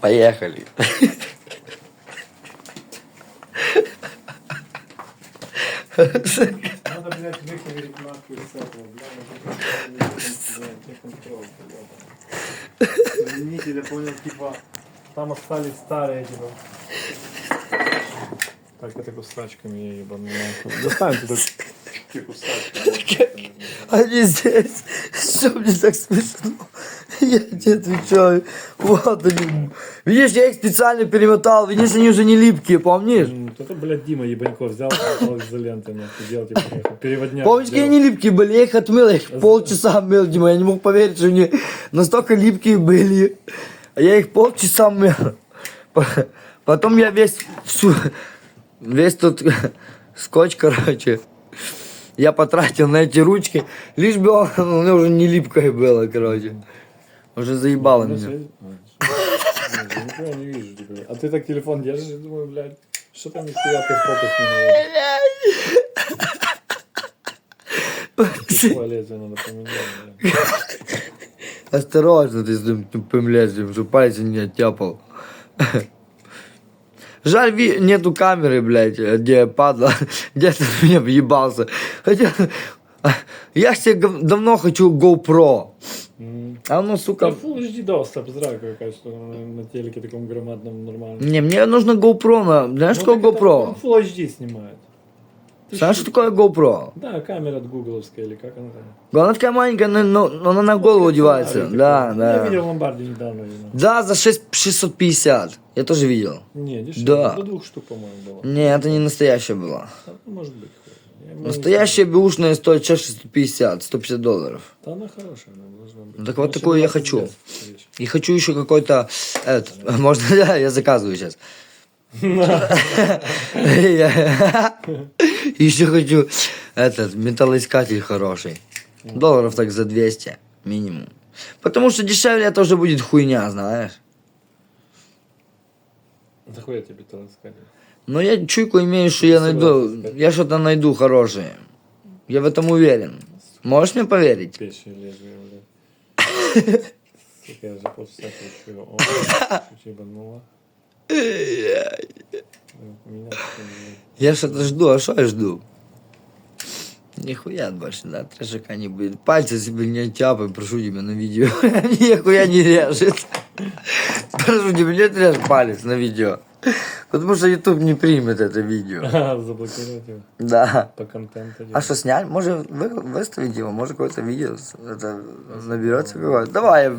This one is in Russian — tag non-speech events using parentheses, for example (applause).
Поехали. Надо, блядь, выковырить нахуй с этого, блядь. Извините, я понял, типа, там остались старые, типа. Так, это кусачками я ебану нахуй. Доставим туда кусачки. Они здесь. Что мне так смешно? (laughs) Я тебе отвечаю. Вот они. Видишь, я их специально перемотал. Видишь, они уже не липкие, помнишь? М, Это, блядь, Дима Ебаньков взял, попал изолентой, нахуй, делал, типа, нахуй, переводняк. Помнишь, какие они липкие были? Я их отмыл, я их полчаса мыл, Дима. Я не мог поверить, что они настолько липкие были. А я их полчаса мыл. По- Потом я весь, всю- весь тут (laughs) скотч, короче, я потратил на эти ручки, лишь бы он, у меня уже не липкое было, короче. Уже заебало Ну, меня. я нихуя не вижу, типа. А ты так телефон держишь, я думаю, блядь, что там нихуя ты фокус не наводишь? Туалет надо поменять, блядь. Осторожно ты с этим тупым лезвием, чтобы палец не оттяпал. Жаль, ви- нету камеры, блядь, где падла, где ты в меня въебался. Хотя, я себе давно хочу GoPro. А ну, Да, сука, Full HD доступ, здрав качество на, телеке таком громадном нормально. не, мне нужно GoPro, на... знаешь, Ну, что GoPro? Full HD снимает. Знаешь, что? такое GoPro? Да, камера от гугловская или как она там? Она такая маленькая, но, но- она на голову одевается. Фонарик Да, такой. Я да. видел в ломбарде недавно. Да, за 6, 650. Я тоже видел. Не, дешевле. Да. До двух штук, по-моему, было. Не, это не настоящая была. А, ну, Может быть. Настоящая бэушная стоит сейчас 650, 150 долларов. Да она хорошая, она должна быть. Ну, так вот такую я 17 хочу. И хочу еще какой-то, этот, можно, да, (laughs) я заказываю сейчас. (laughs) (laughs) (laughs) Еще хочу этот металлоискатель хороший. Долларов так за 200 минимум. Потому что дешевле это уже будет хуйня, знаешь. Захуя тебе то сказать. Но я чуйку имею, что я найду, я что-то найду хорошее. Я в этом уверен. Можешь мне поверить? Печь лезвие, блядь. (laughs) Я уже полчаса кручу. О, чуть ебанула. Я что-то жду, а что я жду? Нихуя больше, да, трешака не будет. Пальцы себе не тяпай, прошу тебя на видео. (laughs) Нихуя не режет. Прошу тебя, не отрежь палец на видео. Потому что YouTube не примет это видео. (laughs) заблокировать его Да. по контенту. А что, снять? Может, вы, выставить его? Может, какое-то видео это, наберется какое-то? Давай,